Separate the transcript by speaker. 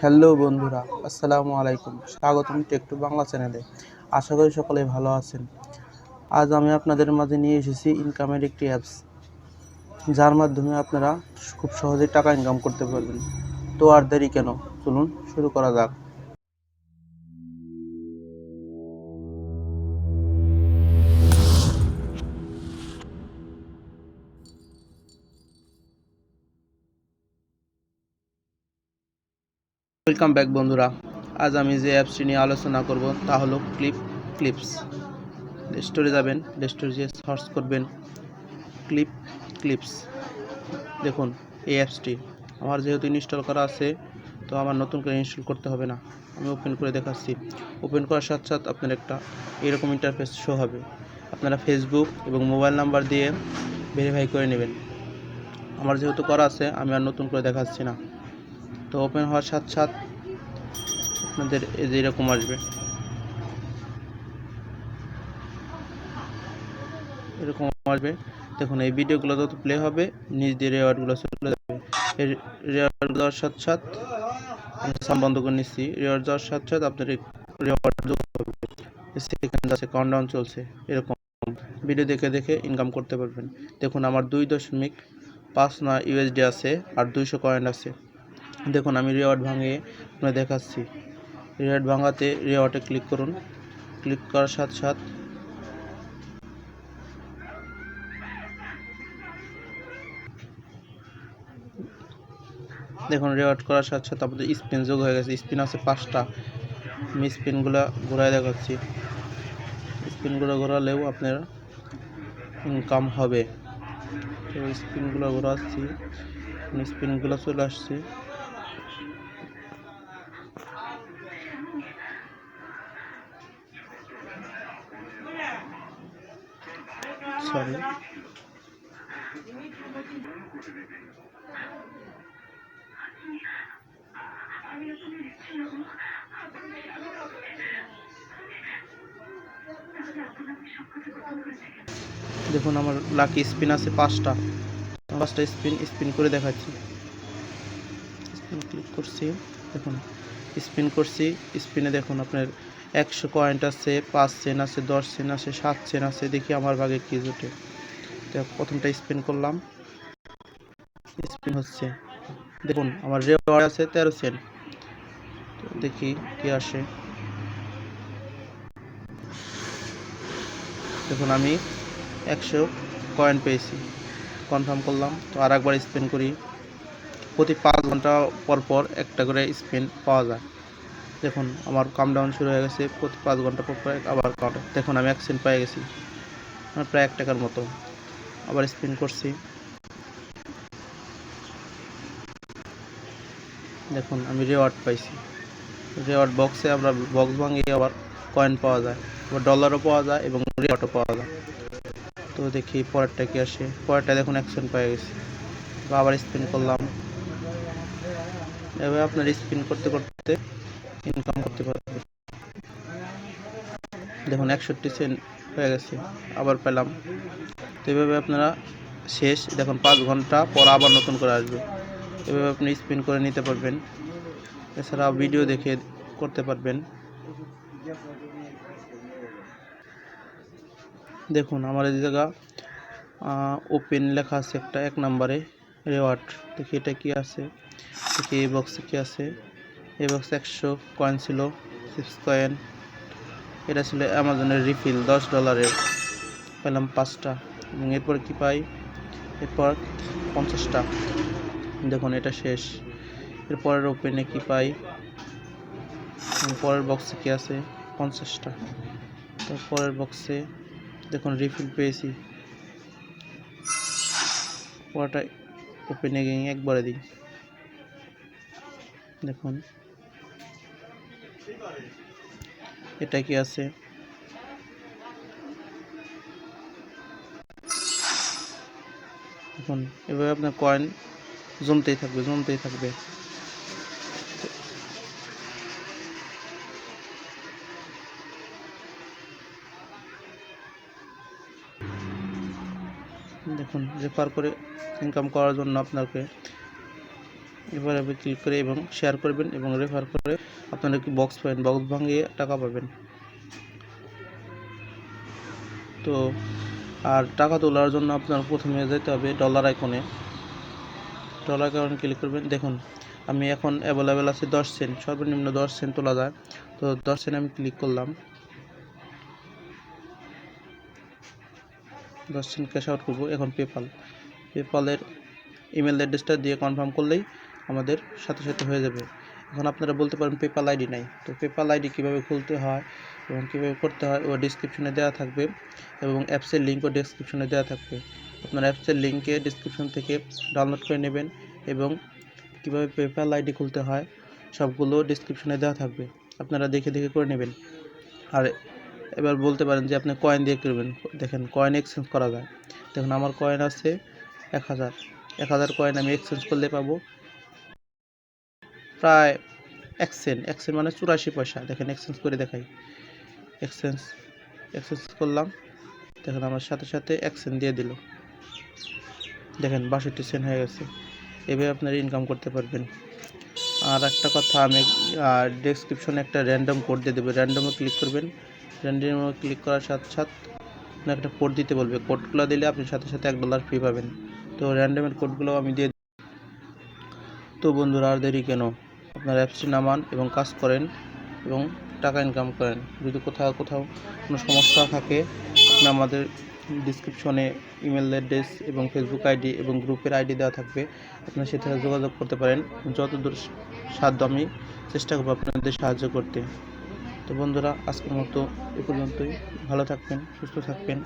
Speaker 1: Hello বন্ধুরা, আসসালামু আলাইকুম। স্বাগতম টেকটু বাংলা চ্যানেলে। আশা করি সকলে ভালো আছেন। আজ আমি আপনাদের মাঝে নিয়ে এসেছি ইনকামের একটি অ্যাপস যার মাধ্যমে আপনারা খুব সহজে টাকা ইনকাম করতে পারবেন। তো আর দেরি কেন? চলুন শুরু করা যাক। ওয়েলকাম ব্যাক বন্ধুরা। আজ আমি যে অ্যাপসটি নিয়ে আলোচনা করব, তা হলো ক্লিপ ক্লিপস স্টোরে যাবেন স্টোরে গিয়ে সার্চ করবেন ক্লিপ ক্লিপস দেখুন, এই অ্যাপসটি আমার যেহেতু ইনস্টল করা আছে, তো আমার নতুন করে ইনস্টল করতে হবে না। আমি ওপেন করে দেখাচ্ছি। ওপেন করার সাথে সাথে আপনার একটা এরকম ইন্টারফেস শো হবে। আপনারা ফেসবুক এবং মোবাইল নাম্বার দিয়ে ভেরিফাই করে নেবেন। আমার যেহেতু করা আছে, আমি আর নতুন করে দেখাচ্ছি না। তো ওপেন হওয়ার সাথে সাথে আপনাদের এরকম আসবে। এরকম আসবে। দেখুন, এই ভিডিওগুলো যত প্লে হবে, নিজ দিয়ে রেওয়ার্ডগুলো চলে যাবে। রেওয়ার্ড দেওয়ার সাথে সাথে সাউন্ড বন্ধ করে নিচ্ছি। রেওয়ার্ড দেওয়ার সাথে সাথে আপনার রেওয়ার্ড সেকেন্ড আছে কাউন্টডাউন চলছে। এরকম ভিডিও দেখে দেখে ইনকাম করতে পারবেন। দেখুন, আমার দুই দশমিক পাঁচ নয় ইউএসডি আছে আর দুইশো কয়েন আছে। দেখুন, আমি রেওয়ার্ড ভাঙিয়ে আপনার দেখাচ্ছি। রেওয়ার্ড ভাঙাতে রেওয়ার্ডে ক্লিক করুন। ক্লিক করার সাথে সাথে দেখুন, রেওয়ার্ড করার সাথে সাথে আপনাদের স্পিন যোগ হয়ে গেছে। স্পিন আছে পাঁচটা। আমি স্পিনগুলো ঘোরায় দেখাচ্ছি। স্পিনগুলো ঘোরালেও আপনার ইনকাম হবে। তো স্পিনগুলো ঘোরাচ্ছি। স্পিনগুলো চলে আসছে। সরি দেখুন, আমার লাকি স্পিন আছে পাঁচটা। পাঁচটা স্পিন স্পিন করে দেখাচ্ছি। স্পিন ক্লিক করছি। দেখুন স্পিন করছি। স্পিনে দেখুন আপনার একশো পয়েন্ট আছে, পাঁচ চেন আছে, দশ চেন আছে, সাত চেন আছে, দেখি আমার ভাগে কি জোটে। তো প্রথমটা স্পিন করলাম। স্পিন হচ্ছে। দেখুন, আমার রেওয়ার্ড আছে তেরো তো দেখি কি আসে। দেখুন, আমি একশো কয়েন পেয়েছি। কনফার্ম করলাম। তো আর একবার স্পিন করি। প্রতি পাঁচ ঘণ্টা পর পর একটা করে স্পিন পাওয়া যায়। দেখুন, আমার কাম ডাউন শুরু হয়ে গেছে। প্রতি পাঁচ ঘণ্টা পর পর আবার কাউন্ট দেখুন, আমি এক সেন্ট পেয়ে গেছি। আমার প্রায় এক টাকার মতো। আবার স্পিন করছি। দেখুন, আমি রেওয়ার্ড পাইছি। রেওয়ার্ড বক্সে আমরা বক্স ভাঙিয়ে আবার কয়েন পাওয়া যায়। আবার ডলারও পাওয়া যায় এবং রেওয়ার্ডও পাওয়া যায়। তো দেখি, পরেরটা কি আসে? পরেরটা দেখুন অ্যাকশন পেয়ে গেছি। আবার স্পিন করলাম। এভাবে আপনার স্পিন করতে করতে ইনকাম করতে পারবেন দেখুন, একষট্টি সেন্ট হয়ে গেছে, আবার পেলাম। তো এভাবে আপনারা শেষ, দেখুন, পাঁচ ঘণ্টা পর আবার নতুন করে আসবে। এভাবে আপনি স্পিন করে নিতে পারবেন। এছাড়া ভিডিও দেখে করতে পারবেন। দেখুন, আমার এই জায়গা ওপেন লেখা আছে একটা, এক নম্বরে রেওয়ার্ড দেখি এটা কি আছে? দেখি এই বক্সে কি আছে? বক্সে একশো কয়েন ছিল সিক্স কয়েন এটা ছিল অ্যামাজনের রিফিল দশ ডলারের পেলাম পাঁচটা। এবং এরপর কি পাই? এরপর পঞ্চাশটা। দেখুন, এটা শেষ। এরপরের ওপেনে কি পাই? পরের বক্সে কি আছে? পঞ্চাশটা। তারপরের বক্সে দেখুন রিফিল পেয়েছি। পরটা ওপেনে গিয়ে একবারে দিই। দেখুন। এটা কি আছে? দেখুন এভাবে আপনার কয়েন জমতেই থাকবে জমতেই থাকবে। দেখুন রেফার করে ইনকাম করার জন্য আপনাকে এবার আপনি ক্লিক করে এবং শেয়ার করবেন এবং রেফার করে আপনারা কি বক্স পাবেন। বক্স ভাঙিয়ে টাকা পাবেন। তো, আর টাকা তোলার জন্য আপনার প্রথমে যেতে হবে ডলার আইকনে ডলার আইকনে ক্লিক করবেন। দেখুন, আমি এখন অ্যাভেলেবেল আছে দশ সেন্ট সর্বনিম্ন দশ সেন্ট তোলা যায়। তো দশ সেন্ট আমি ক্লিক করলাম। দশ সেন্ট ক্যাশ আউট করব। এখন পেপাল পেপালের ইমেল অ্যাড্রেসটা দিয়ে কনফার্ম করলেই আমাদের সাথে সাথে হয়ে যাবে। এখন আপনারা বলতে পারেন পেপাল আইডি নাই। তো পেপাল আইডি কীভাবে খুলতে হয় এবং কীভাবে করতে হয়, ও ডিসক্রিপশনে দেওয়া থাকবে এবং অ্যাপসের লিঙ্কও ডিসক্রিপশনে দেওয়া থাকবে। আপনার অ্যাপসের লিঙ্কে ডিসক্রিপশন থেকে ডাউনলোড করে নেবেন এবং কীভাবে পেপাল আইডি খুলতে হয় সবগুলো ডিসক্রিপশনে দেওয়া থাকবে। আপনারা দেখে দেখে করে নেবেন। আর এবার বলতে পারেন যে আপনি কয়েন দিয়ে করবেন। দেখেন কয়েন এক্সচেঞ্জ করা যায়। দেখুন আমার কয়েন আছে এক হাজার। এক হাজার কয়েন আমি এক্সচেঞ্জ করলে পাবো। প্রায় এক সেন্ট এক সেন্ট মানে চুরাশি পয়সা। দেখেন এক্সচেঞ্জ করে দেখাই। এক্সচেঞ্জ এক্সচেঞ্জ করলাম। দেখেন আমার সাথে সাথে এক সেন্ট দিয়ে দিল। দেখেন বাষট্টি সেন্ট হয়ে গেছে। এভাবে আপনারা ইনকাম করতে পারবেন। আর একটা কথা, আমি ডেসক্রিপশনে একটা র্যান্ডম কোড দিয়ে দেবো। র্যান্ডমে ক্লিক করবেন। র্যান্ডমে ক্লিক করার সাথে সাথে আপনার একটা কোড দিতে বলবে। কোডগুলো দিলে আপনি সাথে সাথে এক ডলার ফ্রি পাবেন। তো র্যান্ডমের কোডগুলো আমি দিয়ে তো বন্ধুরা, আর দেরি কেন? আপনার অ্যাপসটি নামান এবং কাজ করেন এবং টাকা ইনকাম করেন। যদি কোথাও কোথাও কোনো সমস্যা থাকে, আপনি আমাদের ডিসক্রিপশনে ইমেল অ্যাড্রেস এবং ফেসবুক আইডি এবং গ্রুপের আইডি দেওয়া থাকবে। আপনারা সেখানে যোগাযোগ করতে পারেন। যতদূর সাধ্য আমি চেষ্টা করব আপনাদের সাহায্য করতে। তো বন্ধুরা, আজকের মতো এ পর্যন্তই। ভালো থাকবেন, সুস্থ থাকবেন।